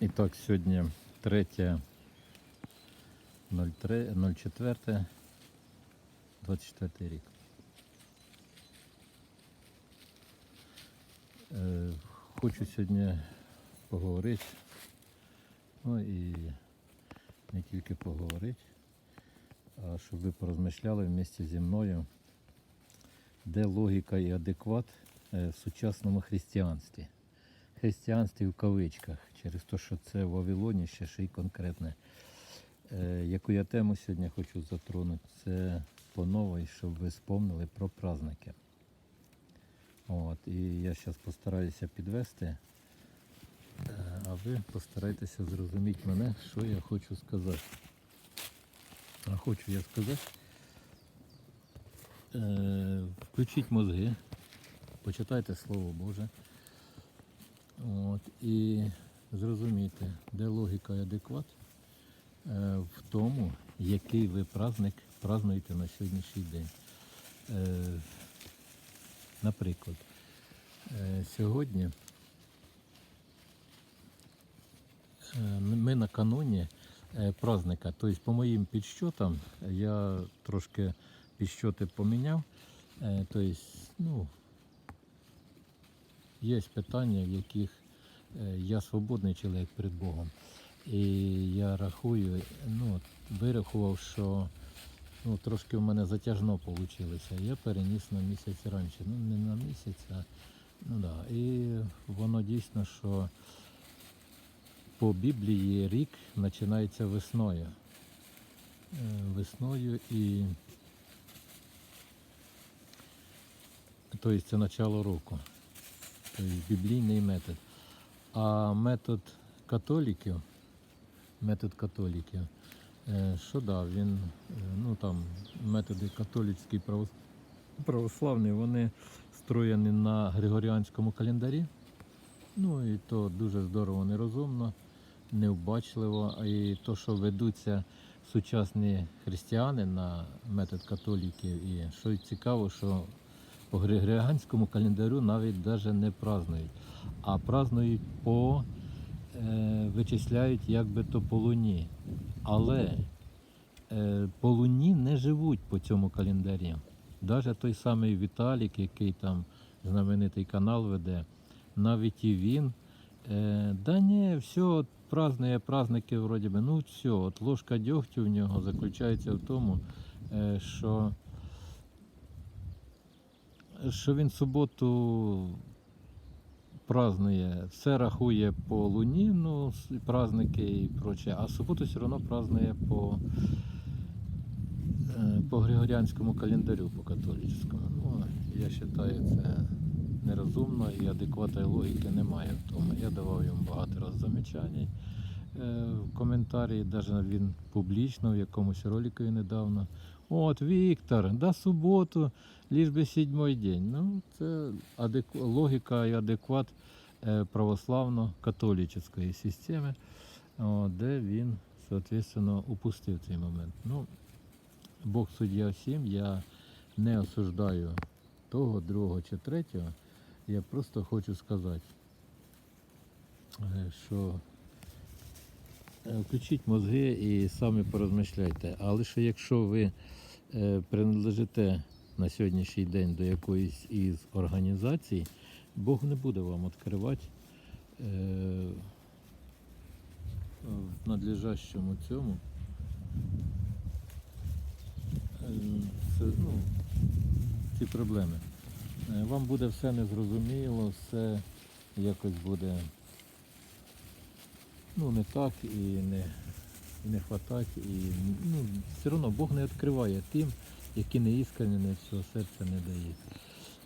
І так, сьогодні 3 04 24 рік. Хочу сьогодні поговорити, ну і не тільки поговорити, а щоб ви порозмишляли вместе зі мною, де логіка і адекват е, в сучасному християнстві. Християнстві в кавичках, через те, що це в Вавилоні ще ще й конкретне. Е, яку я тему сьогодні хочу затронути, це по новій, щоб ви спомнили про праздники. От, і я зараз постараюся підвести, е, а ви постарайтеся зрозуміти мене, що я хочу сказати. А хочу я сказати, е, включіть мозги, почитайте Слово Боже. От, і зрозумійте, де логіка і адекват е, в тому, який ви праздник празднуєте на сьогоднішній день. Е, наприклад, е, сьогодні ми накануні праздника, тобто по моїм підсчетам, я трошки підсчоти поміняв, тобто, ну, є питання, в яких я свободний чоловік перед Богом. І я рахую, ну, вирахував, що ну, трошки в мене затяжно вийшло. Я переніс на місяць раніше. Ну, не на місяць, а ну да. І воно дійсно, що по Біблії рік починається весною. Е, Весною і тобто це начало року. Тобто біблійний метод. А метод католіків, метод католіків, е, що да, він, е, ну там методи католицькі право- православні, вони строєні на Григоріанському календарі. Ну і то дуже здорово, нерозумно, невбачливо. І то, що ведуться сучасні християни на метод католіків, і що цікаво, що по Григоріанському календарю навіть навіть не празднують, а празднують по е, вичисляють якби то по луні. Але е, по луні не живуть по цьому календарі. Навіть той самий Віталік, який там знаменитий канал веде, навіть і він. Е, да ні, все, от празднує праздники, вроді би, ну все, от ложка дьогтю в нього заключається в тому, е, що що він суботу празднує, все рахує по луні, ну, праздники і проче, а суботу все одно празднує по, е, по Григоріанському календарю, по католицькому. Ну, я вважаю, це нерозумно і адекватної логіки немає в тому. Я давав йому багато разів замічань е, в коментарі, навіть він публічно в якомусь ролику недавно. От, Віктор, да суботу, лиш би сідьмий день. Ну, це адеку... логіка і адекват е, православно-католицької системи, де він, соответственно, упустив цей момент. Ну, Бог суддя всім, я не осуждаю того, другого чи третього. Я просто хочу сказати, е, що включіть мозги і самі порозмишляйте. Але що якщо ви е, принадлежите на сьогоднішній день до якоїсь із організацій, Бог не буде вам відкривати е, в надлежащому цьому. е, Це, ну, ці проблеми. Е, Вам буде все незрозуміло, все якось буде ну, не так і не, і не хватать. І, ну, все одно Бог не відкриває тим, які не іскренні, не всього серця не дають,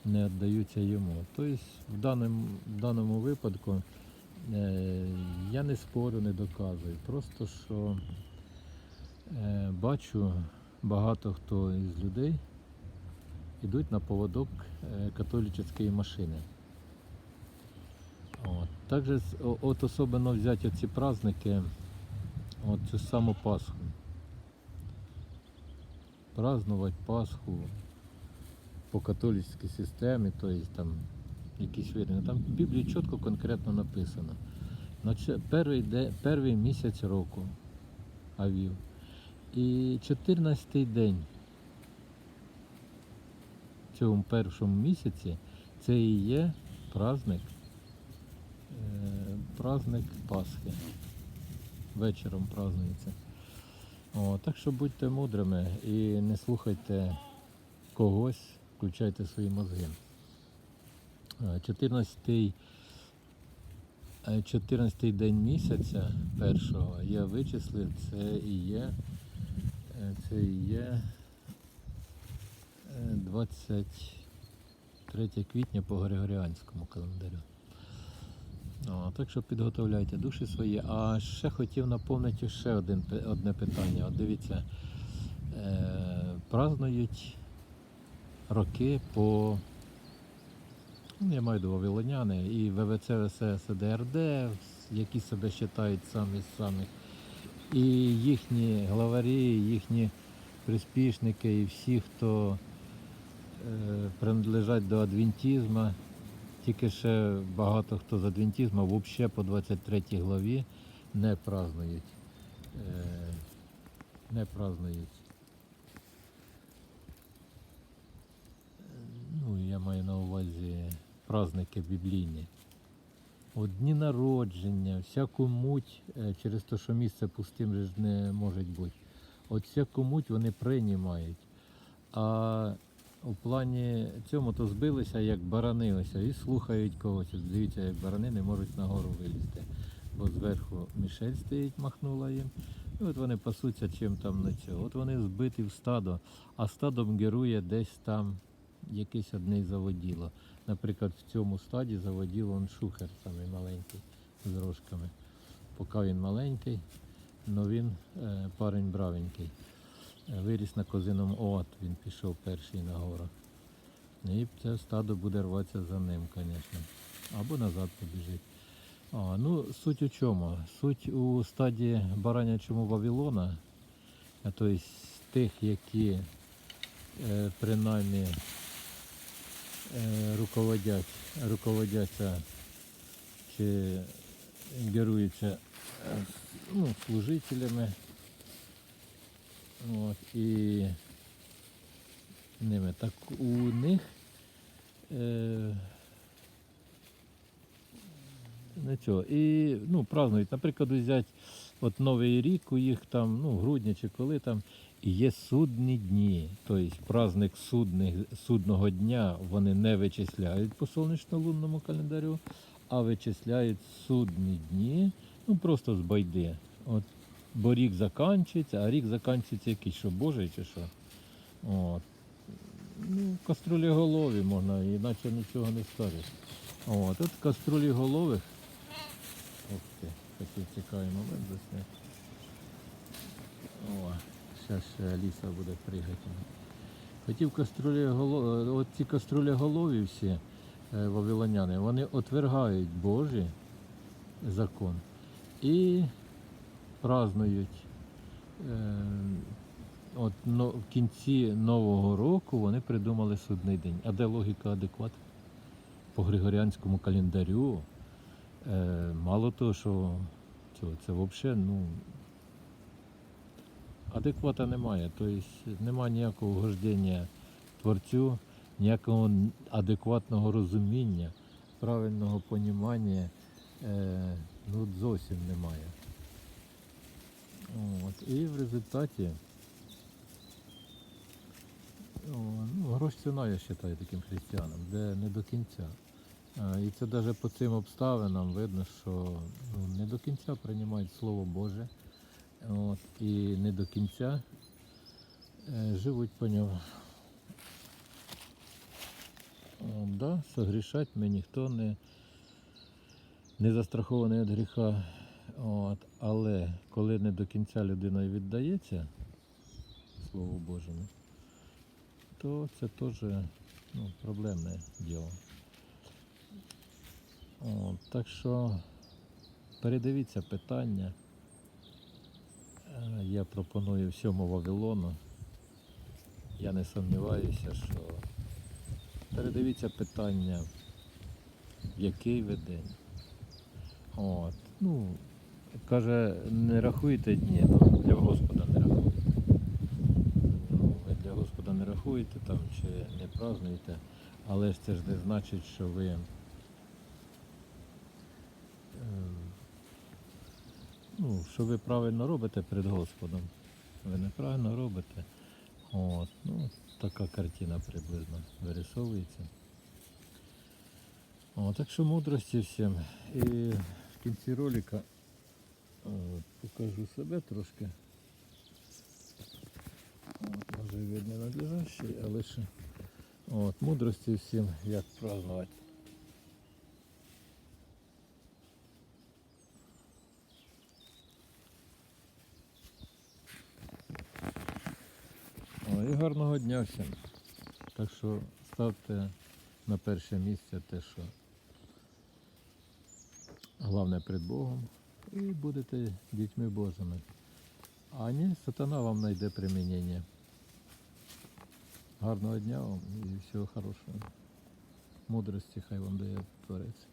не віддаються йому. Тобто в даному, в даному випадку е, я не спорю, не доказую. Просто що е, бачу багато хто із людей йдуть на поводок е, католицької машини. От. Також от особливо взяти ці праздники, от цю саму Пасху. Празднувати Пасху по католицькій системі, тобто там якісь види. Там в Біблії чітко конкретно написано. Перший, де, перший місяць року Авів. І 14-й день в цьому першому місяці це і є праздник, праздник Пасхи. Вечором празднується. О, так що будьте мудрими і не слухайте когось, включайте свої мозги. Е, 14-й 14 день місяця першого я вичислив, це і є, е, це і є е, 23 квітня по Григоріанському календарю. О, так що підготовляйте душі свої. А ще хотів наповнити ще один, одне питання. От дивіться, е, празднують роки по Ну, Я маю до вавилоняни і ВВЦ, ВСС, ДРД, які себе вважають самі з самих. І їхні главарі, їхні приспішники, і всі, хто е, принадлежать до адвентизму, тільки ще багато хто з адвентизму взагалі по 23 главі не празднують. Е, не празднують. Ну, я маю на увазі праздники біблійні. От дні народження, всяку муть, е, через те, що місце пустим же не може бути. От всяку муть вони приймають. А у плані цьому то збилися, як барани ось, і слухають когось. Дивіться, як барани не можуть на гору вилізти. Бо зверху Мішель стоїть, махнула їм. І от вони пасуться чим там на цього. От вони збиті в стадо, а стадом герує десь там якесь одне заводіло. Наприклад, в цьому стаді заводіло он шухер самий маленький з рожками. Поки він маленький, але він е, парень бравенький. Виріс на козиному от, він пішов перший на гору. І це стадо буде рватися за ним, звісно. Або назад побіжить. А, ну, суть у чому? Суть у стаді баранячому Вавилона, тобто тих, які е, принаймні е, руководять, руководяться чи керуються е, ну, служителями. От, і ними. Так у них е, не цього. І ну, празднують, наприклад, взяти от Новий рік у їх там, ну, грудня чи коли там, і є судні дні, тобто праздник судних, судного дня вони не вичисляють по сонячно-лунному календарю, а вичисляють судні дні, ну просто з байди. От, бо рік закінчується, а рік закінчується якийсь, що Божий чи що. От. Ну, каструлі голові можна, іначе нічого не скажеш. От, от каструлі голових. Ух ти, такий цікавий момент засняти. О, зараз ще Аліса буде пригати. Хотів каструлі голови, от ці каструлі голові всі е, вавилоняни, вони отвергають Божий закон і празднують е, от но, в кінці Нового року вони придумали судний день. А де логіка адекват? По Григоріанському календарю. Е, мало того, що цього, це взагалі ну, адеквата немає. Тобто немає ніякого угождення творцю, ніякого адекватного розуміння, правильного понімання е, ну, зовсім немає. От. І в результаті о, ну, грош ціна, я вважаю, таким християнам, де не до кінця. І це навіть по цим обставинам видно, що ну, не до кінця приймають Слово Боже. От, і не до кінця е, живуть по ньому. Да, согрішать ми ніхто не, не застрахований від гріха. От, але коли не до кінця людина віддається Слову Божому, то це теж ну, проблемне діло. От, так що передивіться питання. Е, Я пропоную всьому Вавилону. Я не сумніваюся, що передивіться питання, в який ви день. От. Ну, каже, не рахуйте дні, ну, для Господа не рахуйте. Ну, ви для Господа не рахуєте там чи не празднуєте, але ж це ж не значить, що ви. ем, ну, що ви правильно робите перед Господом. Ви неправильно робите. От, ну, така картина приблизно вирисовується. О, так що мудрості всім. І в кінці ролика покажу себе трошки. От, може від ненадлежащий, але ще. От, мудрості всім, як празднувати. О, і гарного дня всім. Так що ставте на перше місце те, що головне перед Богом, і будете дітьми Божими. А ні, сатана вам знайде примінення. Гарного дня вам і всього хорошого. Мудрості хай вам дає Творець.